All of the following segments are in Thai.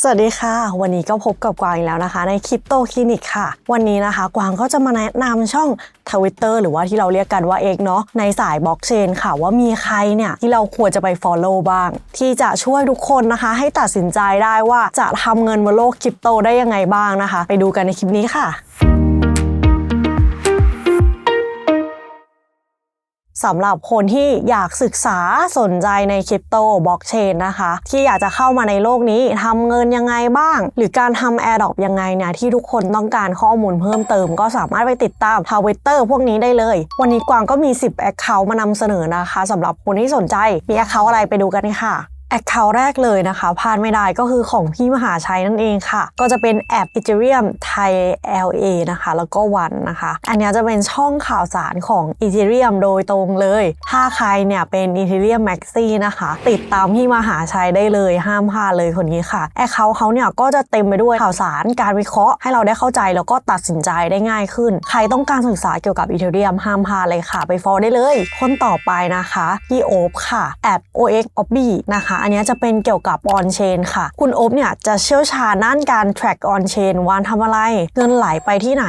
สวัสดีค่ะ วันนี้ก็พบกับกวางอีกแล้วนะคะ ในคริปโตคลินิกค่ะ วันนี้นะคะ กวางก็จะมาแนะนำช่องทวิตเตอร์หรือว่าที่เราเรียกกันว่าเอกเนาะในสายบล็อกเชนค่ะว่ามีใครเนี่ยที่เราควรจะไป Follow บ้าง ที่จะช่วยทุกคนนะคะ ให้ตัดสินใจได้ว่าจะทำเงินบนโลกคริปโตได้ยังไงบ้างนะคะ ไปดูกันในคลิปนี้ค่ะ สำหรับคนที่อยากศึกษาสนใจในคริปโตบล็อกเชนนะคะ ที่อยากจะเข้ามาในโลกนี้ทำเงินยังไงบ้าง หรือการทำแอ r d r o p ยังไงเนี่ยที่ทุกคนต้องการข้อมูลเพิ่มเติม ก็สามารถไปติดตามทวิตเตอร์พวกนี้ได้เลย วันนี้กวางก็มี 10 Account มานำเสนอนะคะสำหรับคนที่สนใจมี Account อะไรไปดูกันค่ะ แอคเคาท์แรกเลยนะคะพลาดไม่ได้ก็คือของพี่มหาชัยนั่นเองค่ะ ก็จะเป็นแอป Ethereum Thai LA นะคะ แล้วก็วันนะคะ อันนี้จะเป็นช่องข่าวสารของ Ethereum โดยตรงเลย ถ้าใครเนี่ยเป็น Ethereum Maxi นะคะ ติดตามพี่มหาชัยได้เลยห้ามพลาดเลยคนนี้ค่ะแอคเคาท์เขาเนี่ยก็จะเต็มไปด้วยข่าวสารการวิเคราะห์ให้เราได้เข้าใจแล้วก็ตัดสินใจได้ง่ายขึ้น ใครต้องการศึกษาเกี่ยวกับ Ethereum ห้ามพลาดเลยค่ะ ไปฟอลได้เลย คนต่อไปนะคะพี่โอ๊บค่ะแอด OX Obby นะคะอันนี้จะเป็นเกี่ยวกับ on chain ค่ะ คุณโอ๊บเนี่ยจะเชี่ยวชาญด้านการ track on chain วานทำอะไร เงินไหลไปที่ไหน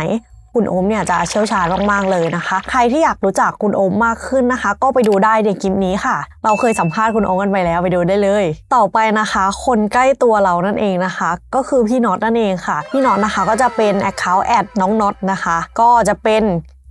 คุณโอมเนี่ยจะเชี่ยวชาญมากๆเลยนะคะ ใครที่อยากรู้จักคุณโอมมากขึ้นนะคะ ก็ไปดูได้ในคลิปนี้ค่ะ เราเคยสัมภาษณ์คุณโอมกันไปแล้วไปดูได้เลย ต่อไปนะคะ คนใกล้ตัวเรานั่นเองนะคะ ก็คือพี่น็อตนั่นเองค่ะ พี่น็อตนะคะก็จะเป็น Account แอดน้องน็อตนะคะ ก็จะเป็น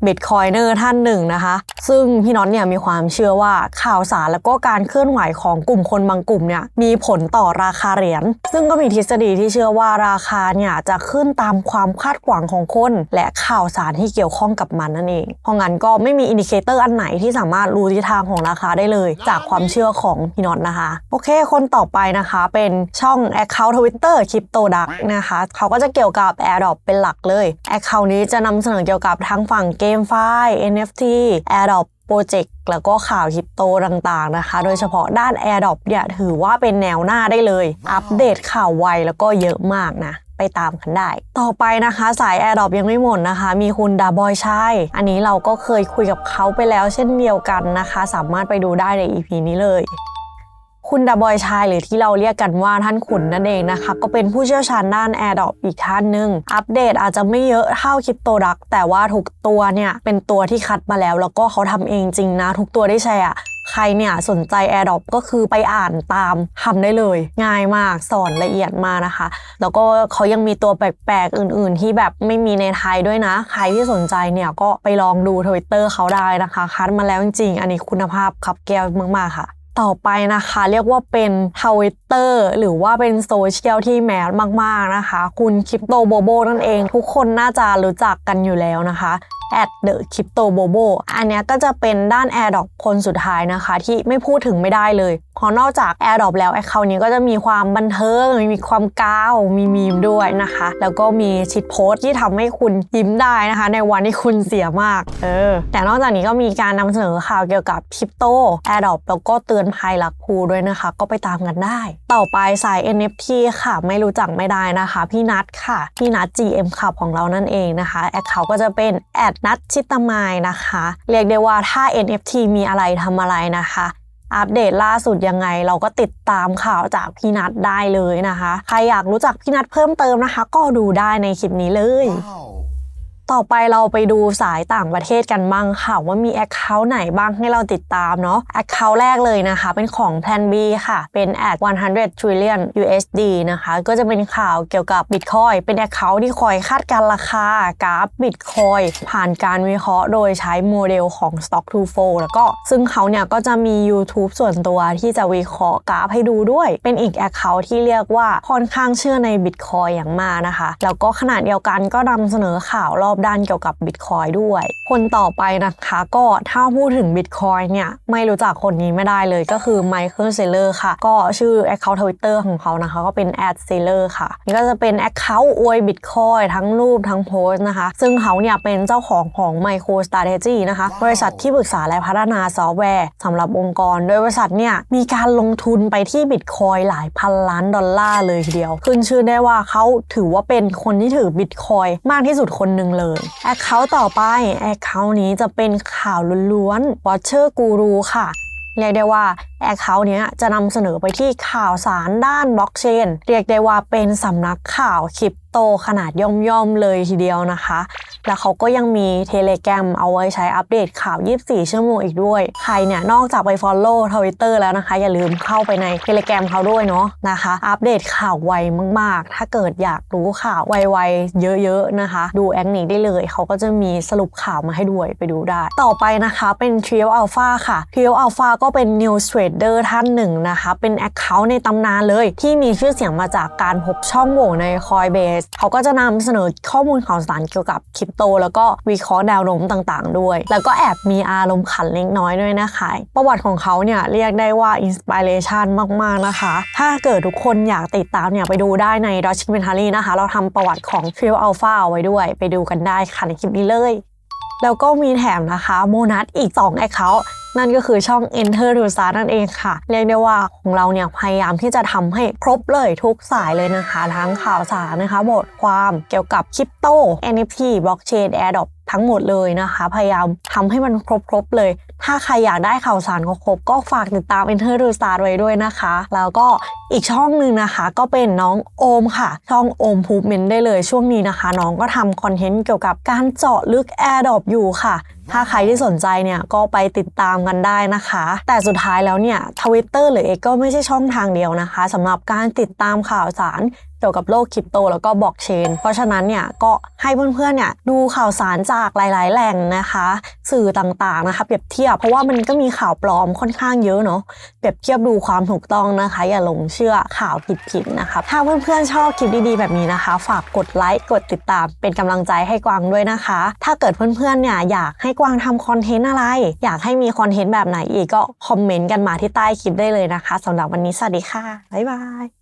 บิตคอยเนอร์ท่านหนึ่งนะคะ ซึ่งพี่น็อตเนี่ยมีความเชื่อว่าข่าวสารแล้วก็การเคลื่อนไหวของกลุ่มคนบางกลุ่มเนี่ยมีผลต่อราคาเหรียญ ซึ่งก็มีทฤษฎีที่เชื่อว่าราคาเนี่ยจะขึ้นตามความคาดหวังของคน และข่าวสารที่เกี่ยวข้องกับมันนั่นเอง เพราะงั้นก็ไม่มีอินดิเคเตอร์อันไหนที่สามารถรู้ทิศทางของราคาได้เลย จากความเชื่อของพี่น็อตนะคะ โอเค คนต่อไปนะคะ เป็นช่อง Account Twitter Crypto Duck นะคะเขาก็จะเกี่ยวกับ AirDrop เป็นหลักเลย Account นี้จะนำเสนอเกี่ยวกับทั้งฝั่งเกมไฟล์ NFT AirDrop โปรเจกต์แล้วก็ข่าวคริปโตต่างๆนะคะ โดยเฉพาะด้าน AirDrop เนี่ยถือว่าเป็นแนวหน้าได้เลย อัปเดตข่าวไวแล้วก็เยอะมากนะไปตามกันได้ ต่อไปนะคะสาย AirDrop ยังไม่หมดนะคะ มีคุณดาบอยชัยอันนี้เราก็เคยคุยกับเขาไปแล้วเช่นเดียวกันนะคะ สามารถไปดูได้ใน EP นี้เลย คุณดาบอยชายหรือที่เราเรียกกันว่าท่านขุนนั่นเองนะคะ ก็เป็นผู้เชี่ยวชาญด้าน a อ r d r o p อีกท่านหนึ่งอัปเดตอาจจะไม่เยอะเท่าคริปโตดัก แต่ว่าทุกตัวเนี่ยเป็นตัวที่คัดมาแล้ว แล้วก็เขาทำเองจริงนะ ทุกตัวได้แชร์ใครเนี่ยสนใจ a อ r d r o p ก็คือไปอ่านตามทำได้เลย ง่ายมากสอนละเอียดมากนะคะ แล้วก็เขายังมีตัวแปลกๆ อื่นๆ ที่แบบไม่มีในไทยด้วยนะ ใครที่สนใจเนี่ยก็ไปลองดูทวิตเตอร์เขาได้นะคะ คัดมาแล้วจริงๆอันนี้คุณภาพขับแก้วมากๆค่ะ ต่อไปนะคะ เรียกว่าเป็นทวิตเตอร์หรือว่าเป็นโซเชียลที่แมสมาก ๆ นะคะ คุณคริปโตโบโบนั่นเอง ทุกคนน่าจะรู้จักกันอยู่แล้วนะคะ แอดเดอะคริปโตโบโบอันนี้ก็จะเป็นด้าน a อ r d r o p คนสุดท้ายนะคะ ที่ไม่พูดถึงไม่ได้เลยเพราะนอกจาก a อ r d r o p แล้วแอคเคานี้ก็จะมีความบันเทิง มีความก้าว มีมีมด้วยนะคะ แล้วก็มีชิดโพสต์ที่ทำให้คุณยิ้มได้นะคะ ในวันที่คุณเสียมาก เออ แต่นอกจากนี้ก็มีการนำเสนอข่าวเกี่ยวกับคริปโต a อ r d r o p แล้วก็เตือนภัยหลักภูด้วยนะคะ ก็ไปตามกันได้ ต่อไปสาย NFT ค่ะ ไม่รู้จักไม่ได้นะคะ พี่นัทค่ะ พี่นัท GM ขับของเรานั่นเองนะคะแอคเคาก็จะเป็นแนัทชิตามายนะคะ เรียกได้ว่าถ้า NFT มีอะไรทำอะไรนะคะอัปเดตล่าสุดยังไงเราก็ติดตามข่าวจากพี่นัทได้เลยนะคะ ใครอยากรู้จักพี่นัทเพิ่มเติมนะคะ ก็ดูได้ในคลิปนี้เลย ต่อไปเราไปดูสายต่างประเทศกันบ้างค่ะ ว่ามี Account ไหนบ้างให้เราติดตามเนาะ Account แรกเลยนะคะ เป็นของ Plan B ค่ะ เป็น at 100 trillion USD นะคะ ก็จะเป็นข่าวเกี่ยวกับ Bitcoin เป็น Account ที่คอยคาดการราคากราฟ Bitcoin ผ่านการวิเคราะห์โดยใช้โมเดลของ Stock to Flow แล้วก็ซึ่งเขาเนี่ยก็จะมี YouTube ส่วนตัวที่จะวิเคราะห์กราฟให้ดูด้วย เป็นอีก Account ที่เรียกว่าค่อนข้างเชื่อใน Bitcoin อย่างมากนะคะ แล้วก็ขณะเดียวกันก็นำเสนอข่าวรอบด้านเกี่ยวกับ Bitcoin ด้วย คนต่อไปนะคะก็ถ้าพูดถึง Bitcoin เนี่ยไม่รู้จักคนนี้ไม่ได้เลยก็คือ Michael Saylor ค่ะ ก็ชื่อ Account Twitter ของเขานะคะ ก็เป็น a d Saylor ค่ะนี่ก็จะเป็น Account อวย Bitcoin ทั้งรูปทั้งโพสต์นะคะ ซึ่งเขาเนี่ยเป็นเจ้าของของ MicroStrategy นะคะ บริษัทที่ปรึกษาและพัฒนาซอฟต์แวร์สำหรับองค์กร โดยบริษัทเนี่ยมีการลงทุนไปที่ Bitcoin หลายพันล้านดอลลาร์เลยทีเดียว ขึ้นชื่อได้ว่าเขาถือว่าเป็นคนที่ถือ Bitcoin มากที่สุดคนหนึ่งเลยแอคเคาท์ต่อไปแอคเคาท์นี้จะเป็นข่าวล้วนๆวอชเชอร์กูรูค่ะเรียกได้ว่าแอคเคาท์เนี้ยจะนำเสนอไปที่ข่าวสารด้านบล็อกเชนเรียกได้ว่าเป็นสำนักข่าวคริปโตขนาดย่อมๆเลยทีเดียวนะคะ แล้วเขาก็ยังมีเทเล g r a m เอาไว้ใช้อัปเดตข่าว 24 ชั่วโมงอีกด้วย ใครเนี่ยนอกจากไป Follow Twitter แล้วนะคะ อย่าลืมเข้าไปในเทเล g r a m เขาด้วยเนาะนะคะ อัปเดตข่าวไวมาก ๆ ถ้าเกิดอยากรู้ข่าวไวๆ เยอะ ๆ นะคะ ดูแองนี้ได้เลย เขาก็จะมีสรุปข่าวมาให้ด้วยไปดูได้ ต่อไปนะคะเป็น Trio Alpha ค่ะ Trio Alpha ก็เป็น News Trader ท่านหนึ่งนะคะ เป็น Account ในตำนานเลย ที่มีชื่อเสียงมาจากการพบช่องโหว่ใน Coinbase เขาก็จะนำเสนอข้อมูลข่าวสารเกี่ยวกับคริปโต แล้วก็วิเคราะห์แนวโน้มต่างๆ ด้วย แล้วก็แอบมีอารมณ์ขันเล็กน้อยด้วยนะคะ ประวัติของเขาเนี่ยเรียกได้ว่าอินสปิเรชันมากๆนะคะ ถ้าเกิดทุกคนอยากติดตามเนี่ยไปดูได้ใน Documentary นะคะ เราทำประวัติของฟิลอัลฟาเอาไว้ด้วย ไปดูกันได้ค่ะในคลิปนี้เลยแล้วก็มีแถมนะคะ โมนัสอีก 2 แอคเคาท์ นั่นก็คือช่อง Enter to Start นั่นเองค่ะ เรียกได้ว่าของเราเนี่ยพยายามที่จะทำให้ครบเลยทุกสายเลยนะคะ ทั้งข่าวสารนะคะบทความเกี่ยวกับคริปโต NFT Blockchain Airdrop ทั้งหมดเลยนะคะ พยายามทำให้มันครบๆเลย ถ้าใครอยากได้ข่าวสารครบๆก็ฝากติดตาม Enter to Start ไว้ด้วยนะคะ แล้วก็อีกช่องหนึ่งนะคะก็เป็นน้องโอมค่ะ ช่องโอมพูเมนได้เลยช่วงนี้นะคะ น้องก็ทำคอนเทนต์เกี่ยวกับการเจาะลึก AirDrop อยู่ค่ะ ถ้าใครที่สนใจเนี่ยก็ไปติดตามกันได้นะคะ แต่สุดท้ายแล้วเนี่ยทวิตเตอร์หรือเอกก็ไม่ใช่ช่องทางเดียวนะคะสำหรับการติดตามข่าวสาร เกี่ยวกับโลกคริปโตแล้วก็บล็อกเชน เพราะฉะนั้นเนี่ยก็ให้เพื่อนๆเนี่ยดูข่าวสารจากหลาย ๆ แหล่งนะคะ สื่อต่างๆนะคะเปรียบเทียบเพราะว่ามันก็มีข่าวปลอมค่อนข้างเยอะเนาะเปรียบเทียบดูความถูกต้องนะคะ อย่าหลงเชื่อข่าวผิดๆนะคะถ้าเพื่อนๆชอบคลิปดีๆแบบนี้นะคะ ฝากกดไลค์กดติดตามเป็นกำลังใจให้กวางด้วยนะคะ ถ้าเกิดเพื่อนๆเนี่ยอยากให้กวางทำคอนเทนต์อะไร อยากให้มีคอนเทนต์แบบไหนอีกก็คอมเมนต์กันมาที่ใต้คลิปได้เลยนะคะสำหรับวันนี้สวัสดีค่ะบ๊ายบาย